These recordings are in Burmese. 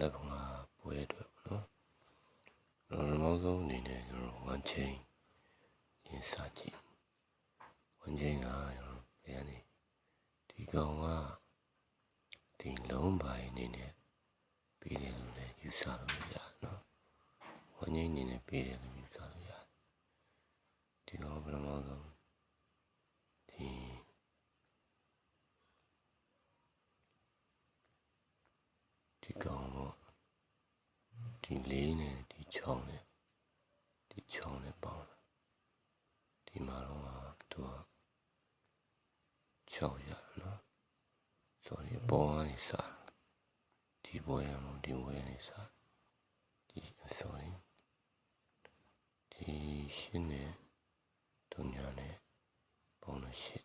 လက်ကောင်ကပွဲအတွက်ပေါ့နော်ကျွန်တော်နောက်ဆုံးအနေနဲ့ကျွန်တော် one chain ရင်းစားကြည့် one chain ကကျွန်တော်ဘယ်ကနေဒီကောင်ကဒီလုံးပိုင်းအနေနဲ့ပြီးတယ်လို့လည်းယူဆလို့ရတယ်နော် one chain အနေနဲ့ပြီးတယ်လို့ယူဆလို့ရတယ်ဒီကောင်ပထမဆုံးဒီဒီကောင်ပေါ့ ဒီလေးနဲ့ဒီချောင်းနဲ့ဒီချောင်းနဲ့ပေါင်းတာဒီမှာတော့သူက6ရနော် sorry ပေါ်ကနေစားဒီပေါ်ရမဒီပေါ်ရနေစားဒီ sorry ဒီရှင်းနဲ့ဒုညာနဲ့ပေါင်းလို့ရှစ်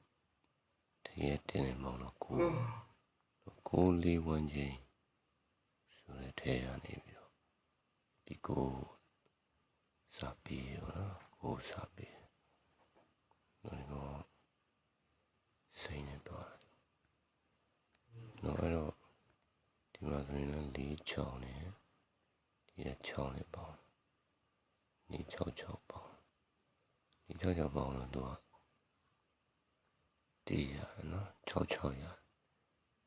တကယ်တင်းနေမောင်းတော့ကိုကိုလေးဝန်းချင်းဆိုတဲ့ထဲရနေပြီးတော့ ဒီကိုစာပြေပေါ့နော်ကိုစာပြေနော်ဒီတော့စိတ်နဲ့တော့နော်အဲ့တော့ဒီမှာဆိုရင်လည်းလေးချောင်းနဲ့ဒီကချောင်းနဲ့ပေါင်းဒီ6 6ပေါင်းဒီ6 6ပေါင်းတော့သူကတီးရနော်6 6ရ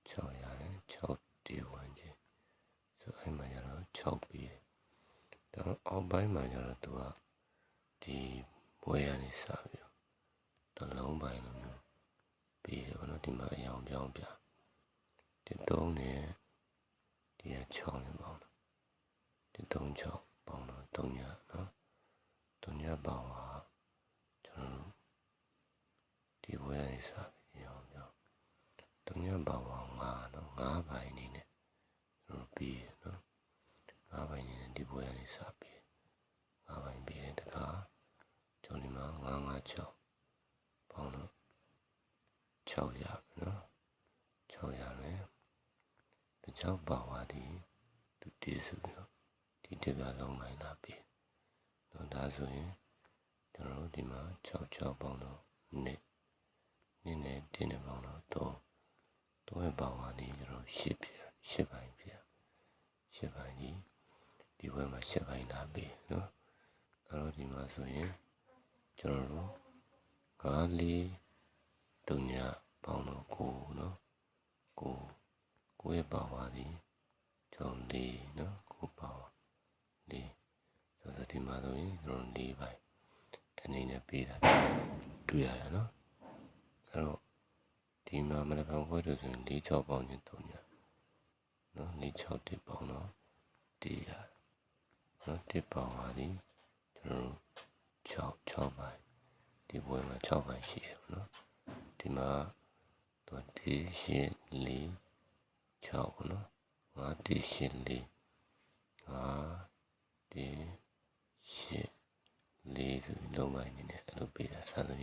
6ရတယ်6တီးဝင်ချင်းဆိုအဲ့မှာကျတော့6ပြီးတယ် တော့အောက်ပိုင်းမှာကျတော့သူကဒီဘွဲရနေစပြီးတော့တလုံးပိုင်းလိုမျိုးပြီးတယ်ဘောနော်ဒီမှာအရောင်ပြောင်းပြဒီ3နဲ့ဒီက6နဲ့ပေါင်းတော့ဒီ3 6ပေါင်းတော့3ညနော်3ညပေါင်းပါကျွန်တော်တို့ဒီဘွဲရနေစပြီးအရောင်ပြောင်း3ညပေါင်းပါ9နော်9ပိုင်းနေနဲ့ကျွန်တော်ပြီးတယ်နော်9ပိုင်းနေနဲ့ ဒီဘွဲရနေစပြီး9ပိုင်းပြီးတဲ့တခါကျွန်တော်ဒီမှာ9 9 6ပေါင်းတော့6ရမယ်နော်6ရမယ်တခြားပါဝါဒီသူတည်ဆိုပြီးတော့ဒီတက်ကလုံးလိုက်လာပြီတော့ဒါဆိုရင်ကျွန်တော်တို့ဒီမှာ6 6ပေါင်းတော့နှစ်နှစ်နဲ့တင်းနဲ့ပေါင်းတော့3 3ရဲ့ပါဝါဒီကျွန်တော်10ပြ10ပိုင်းပြ10ပိုင်းဒီ ဒီဘက်မှာ10ပိုင်းလာပြီနော်အဲ့တော့ဒီမှာဆိုရင်ကျွန်တော်တို့9လေးတုံညာပေါင်းတော့ကိုနော်ကိုကိုရဲ့ပါဝါဒီကျွန်တော်လေးနော်ကိုပါဝါလေးဆိုတော့ဒီမှာဆိုရင်ကျွန်တော်လေးပိုင်းအနေနဲ့ပေးတာတွေ့ရတယ်နော်အဲ့တော့ဒီမှာမနက်ဖြန်ခွဲလို့ဆိုရင်၄6ပေါင်းချင်းတုံညာနော်၄6တစ်ပေါင်းတော့တည်ရတယ် နော်တစ်ပေါင်းပါဒီကျွန်တော်6 6ပိုင်းဒီဘွဲမှာ6ပိုင်းရှိရပါနော်ဒီမှာတော့ဒီရှင်းလေး6ပေါ့နော်ငါဒီရှင်းလေးငါဒီရှင်းလေးဆိုပြီးလုံးပိုင်းနေနဲ့အဲ့လိုပေးတာဆိုတော့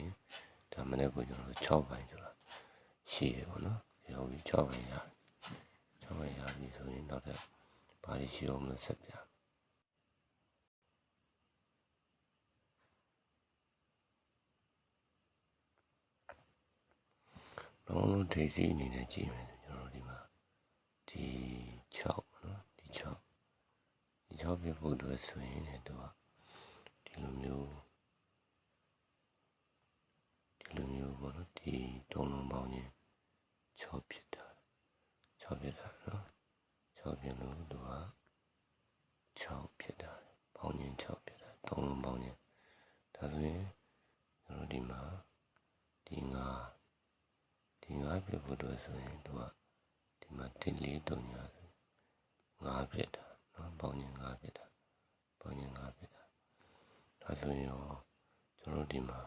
ဒါမနေ့ကကျွန်တော်6ပိုင်းဆိုတာရှိရပေါ့နော်ရောပြီး6ပိုင်းရ6ပိုင်းရပြီဆိုရင်တော့ဘာလို့ရှိအောင်လဲဆက်ပြ လုံးလုံးဒေစီအနေနဲ့ကြည့်မယ်ကျွန်တော်ဒီမှာဒီ6ပေါ့နော်ဒီ6ဒီ6ပြဖို့အတွက်ဆိုရင်လည်းသူကဒီလိုမျိုးဒီလိုမျိုးပေါ့နော်ဒီသုံးလုံးပေါင်းချင်း6ဖြစ်တာ6ဖြစ်တာနော်6ဖြစ်လို့သူက6ဖြစ်တာပေါင်းချင်း6ဖြစ်တာသုံးလုံးပေါင်းချင်းဒါဆိုရင်ကျွန်တော်ဒီမှာဒီ9ဒီငါး ပြဖို့တော့ဆိုရင်သူကဒီမှာတစ်လေးတုံညာဆိုငါးပြတာနော်ပေါင်းရင်ငါးပြတာပေါင်းရင်ငါးပြတာဒါဆိုရင်ရောကျွန်တော်ဒီမှာ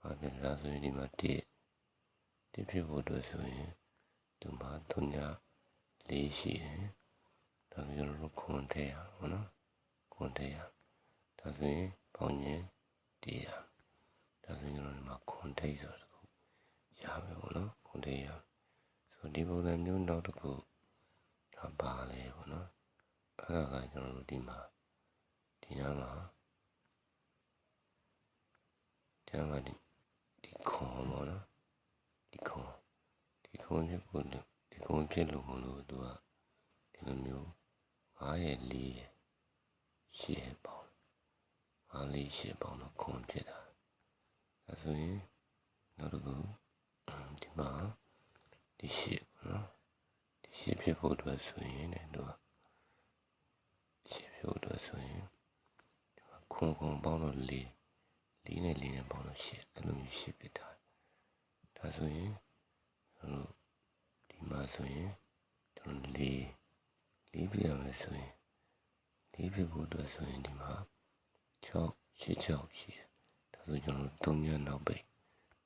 ဘာပြတာဆိုရင်ဒီမှာတစ်တစ်ပြဖို့တော့ဆိုရင်ဒီမှာတုံညာလေးရှိတယ်ဒါဆိုကျွန်တော်တို့ခွန်ထဲရအောင်နော်ခွန်ထဲရဒါဆိုရင်ပေါင်းရင်တရားဒါဆိုရင်ကျွန်တော်ဒီမှာခွန်ထိတ်ဆို ရမယ်ပေါ့နော်ခုလေးရဆိုဒီပုံစံမျိုးနောက်တစ်ခုဒါပါလေပေါ့နော်အဲ့ဒါကကျွန်တော်တို့ဒီမှာဒီနားမှာဒီနားမှာဒီဒီခွန်ပေါ့နော်ဒီခွန်ဒီခွန်ဖြစ်ဖို့ဒီခွန်ဖြစ်လို့မလို့သူကလိုမျိုး9ရဲ့4ရဲ့10ရဲ့ပေါင်း9လေး10ပေါင်းတော့ခွန်ဖြစ်တာဒါဆိုရင်နောက်တစ်ခု ဒီမှာဒီ10ပေါ့နော်ဒီ10ဖြစ်ဖို့အတွက်ဆိုရင်လည်းတော့10ဖြစ်ဖို့အတွက်ဆိုရင်ဒီမှာခွန်ခွန်ပေါင်းတော့4 4နဲ့4နဲ့ပေါင်းတော့10အဲ့လိုမျိုး10ဖြစ်တာဒါဆိုရင်ကျွန်တော်ဒီမှာဆိုရင်ကျွန်တော်4 4ပြရမယ်ဆိုရင်4ပြဖို့အတွက်ဆိုရင်ဒီမှာ6 8 6ရှိတယ်ဒါဆိုကျွန်တော်3ညနောက်ပိတ်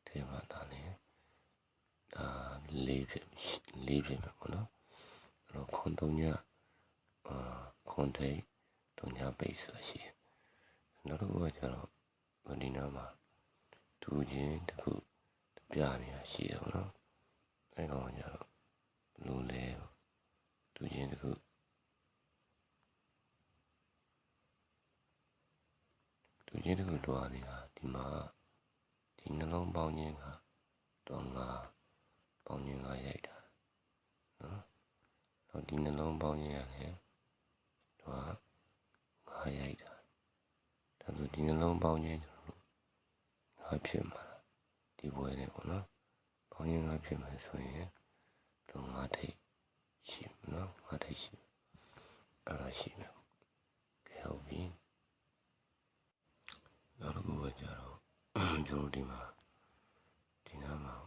ထဲမှာဒါလည်း ဒါ4ဖြစ်4ဖြစ်မယ်ပေါ့နော်အဲ့တော့ခွန်3ညအာခွန်ထိတ်3ညပိတ်ဆိုရှိတယ်နောက်တစ်ခုကကျတော့ဒီနားမှာတူချင်းတစ်ခုပြနေတာရှိတယ်ပေါ့နော်အဲ့တော့ကျတော့လူလဲတူချင်းတစ်ခုတူချင်းတစ်ခုတွားနေတာဒီမှာဒီနှလုံးပေါင်းခြင်းကတော့ငါ ပေါင်းခြင်းကရိုက်တာနော်တော့ဒီနှလုံးပေါင်းခြင်းရတယ်တော့ငါရိုက်တာဒါဆိုဒီနှလုံးပေါင်းခြင်းကျွန်တော်တို့ငါဖြစ်မှာလားဒီဘွဲနဲ့ပေါ့နော်ပေါင်းခြင်းငါဖြစ်မှာဆိုရင်တော့ငါထိတ်ရှိမနော်ငါထိတ်ရှိအဲ့ဒါရှိမယ်ကဲဟုတ်ပြီနောက်တစ်ခုကကြတော့ကျွန်တော်ဒီမှာဒီနားမှာ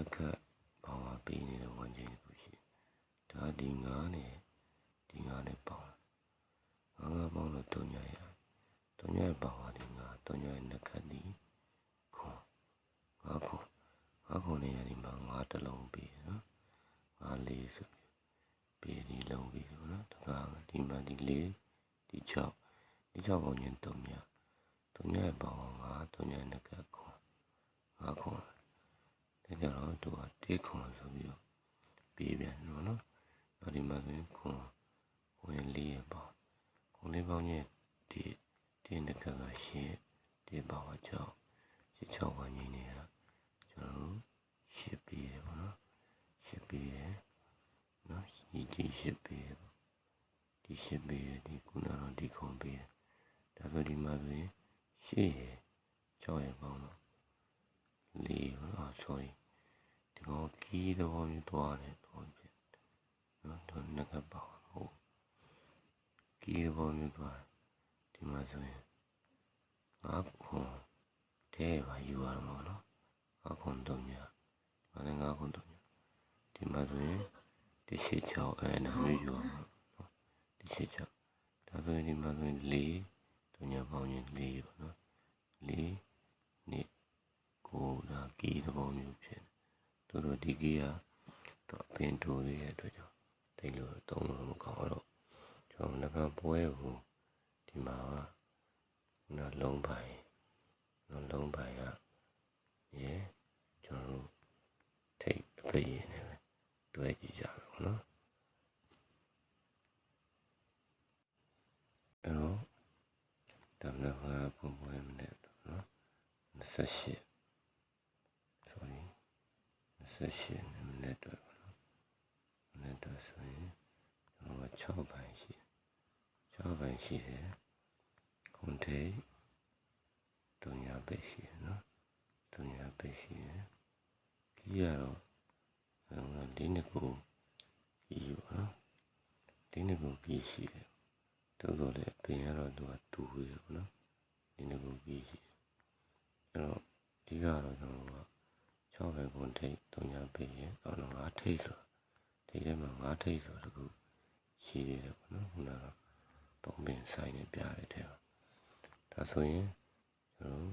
နော်သူကနှက်ကဘောင်းဝပေးနေတဲ့ဝန်ချင်းတစ်ခုရှိဒါဒီငါးနဲ့ဒီငါးနဲ့ပေါင်းငါးငါးပေါင်းလို့တုံညာရတုံညာပေါင်းပါဒီငါးတုံညာနှက်ကဒီခွန်ငါးခွန်ငါးခွန်နဲ့ရဒီမှာငါးတစ်လုံးပေးနော်ငါးလေးဆိုပြီးပေးဒီလုံးပြီးနော်တကားဒီမှာဒီလေးဒီ6ဒီ6ပေါင်းရင်တုံညာတုံညာပေါင်းငါးတုံညာနှက်ကခွန်ငါးခွန် ဒါကြတော့သူကတေးခွန်ဆိုပြီးတော့ပေးပြန်နော်နော်နောက်ဒီမှာဆိုရင်ခွန်ခွန်လေးရပေါင်းခွန်လေးပေါင်းရဲ့ဒီဒီနှက်ကကရှင်းဒီပေါင်းက6ရှင်း6ပါးညင်းနေတာကျွန်တော်တို့ရှင်းပေးတယ်ပေါ့နော်ရှင်းပေးတယ်နော်ဒီဒီရှင်းပေးတယ်ဒီရှင်းပေးတယ်ဒီကုနာတော့ဒီခွန်ပေးတယ်ဒါဆိုဒီမှာဆိုရင်ရှေ့ရ6ရပေါင်းတော့လေးပေါ့နော် sorry ဒီကောင်ကီးတော့မျိုးသွားတယ်တော့ဖြစ်နော်တော့ငကပေါင်းဟုတ်ကီးတော့မျိုးသွားဒီမှာဆိုရင်ငါခွန်တဲပါယူရမှာနော်ငါခွန်တော့ညမလည်းငါခွန်တော့ညဒီမှာဆိုရင်ဒီရှိချောင်းအဲနာမျိုးယူရမှာနော်ဒီရှိချောင်းဒါဆိုရင်ဒီမှာဆိုရင်လေးတော့ညပေါင်းရင်လေးပေါ့နော်လေးနှစ်ကိုဒါကီးသဘောမျိုးဖြစ် သူတို့ဒီကီးကတော့အပင်တိုးလေးရဲ့အတွက်ကြောင့်တိတ်လို့တုံးလို့မကောင်းတော့ကျွန်တော်လည်းပွဲကိုဒီမှာနော်လုံးပိုင်နော်လုံးပိုင်ကရေကျွန်တော်တို့ထိတ်အပိတ်ရနေပဲတွဲကြည့်ကြမယ်ပေါ့နော်အဲ့တော့ဒါမှမဟုတ်ပုံပွဲမနဲ့နော်28 sorry 28မိနစ်တော့နော်မိနစ်တော့ဆိုရင်ကျွန်တော်က6ပိုင်းရှိ6ပိုင်းရှိတယ်ခွန်ထိတ်တုံညာပဲရှိရနော်တုံညာပဲရှိရကြီးရတော့ဒီနှစ်ကိုကြီးပါနော်ဒီနှစ်ကိုကြီးရှိတယ်တော်တော်လေးအပင်ရတော့သူကတူရပါနော်ဒီနှစ်ကိုကြီးရှိအဲ့တော့ဒီကတော့ကျွန်တော်က 6ပဲခွန်ထိတ်တုံညာပဲရတော့5ထိတ်ဆိုဒီထဲမှာ5ထိတ်ဆိုတခုရှိသေးတယ်ပေါ့နော်ခုနကတော့တုံးပင်ဆိုင်နေပြတဲ့ထဲမှာဒါဆိုရင်ကျွန်တော်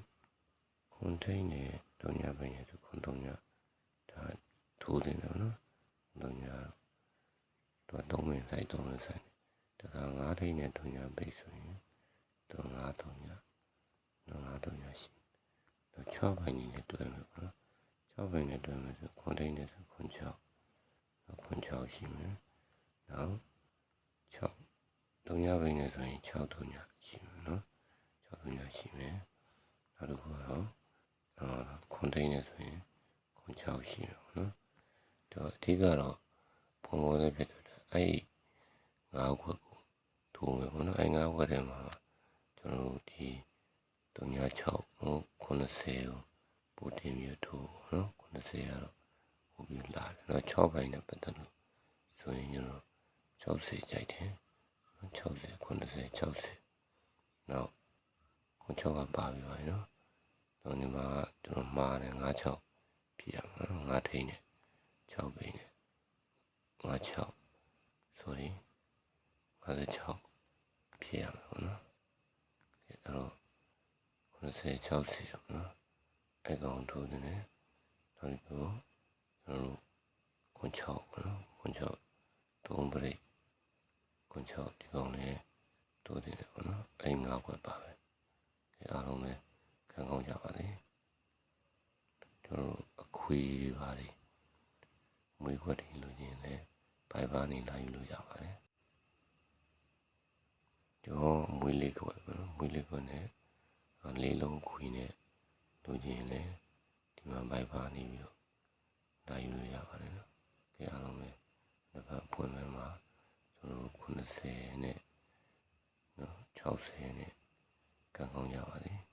ခွန်ထိန်နဲ့တုံညာပိုင်းနဲ့ဆိုခွန်တုံညာဒါထိုးတင်တယ်နော်တုံညာတော့တုံးမင်းဆိုင်တုံးမင်းဆိုင်တခါငါးထိန်နဲ့တုံညာပိတ်ဆိုရင်တော့ငါးတုံညာတော့ငါးတုံညာရှိတော့6ပိုင်းနဲ့တွဲမယ်ပေါ့နော် 6ပိုင်းနဲ့တွဲမယ်ဆိုခွန်ထိန်နဲ့ဆိုခွန်6တော့ခွန်6ရှိမယ်နောက်6တုံညာပိုင်းနဲ့ဆိုရင်6တုံညာရှိမယ်နော်6တုံညာရှိမယ်နောက်တစ်ခုကတော့အော်ခွန်ထိန်နေဆိုရင်ခွန်6ရှိတယ်ပေါ့နော်တော့အဓိကတော့ပုံပေါ်လေးဖြစ်တော့အဲ့ငါးခွက်ကိုထိုးမယ်ပေါ့နော်အဲ့ငါးခွက်ထဲမှာကျွန်တော်တို့ဒီ36နော်90ကို ပို့တင်ပြီးထိုးနော်90ကတော့ပို့ပြီးလာတယ်နော်6ဘိုင်းနဲ့ပတ်သက်လို့ဆိုရင်ကျွန်တော်60ကြိုက်တယ်60 90 60နောက်ခွန်6ကပါပြီပါနော်တော့ဒီမှာကျွန်တော်မှားတယ်96ပြရမှာနော်9ထိန်နဲ့6ဘိန်းနဲ့96 sorry 56ဖြစ်ရမှာပေါ့နော်အဲ့တော့90 60ပေါ့နော် အဲ့ကောင်ထိုးတယ်နော်နောက်ဒီကိုကျွန်တော်တို့ခွန်6ပေါ့နော်ခွန်6သုံးပရိတ်ခွန်6ဒီကောင်လေးထိုးတယ်ပေါ့နော်အဲ့ငါးခွက်ပါပဲအဲ့အားလုံးပဲခံကောင်းကြပါစေကျွန်တော်တို့အခွေတွေပါလေမွေးခွက်တွေလူချင်းလည်းဘိုင်ဘာနေလာယူလို့ရပါတယ်ကျွန်တော်မွေးလေးခွက်ပေါ့နော်မွေးလေးခွက်နဲ့လေးလုံးခွေနဲ့ လိုချင်ရင်လည်းဒီမှာ Viber နေပြီးတော့ဒါယူလို့ရပါတယ်နော်။ကဲအားလုံးပဲနှစ်ဖက်ဖွင့်မယ်မှာကျွန်တော်90နဲ့နော်60နဲ့ကံကောင်းကြပါစေ။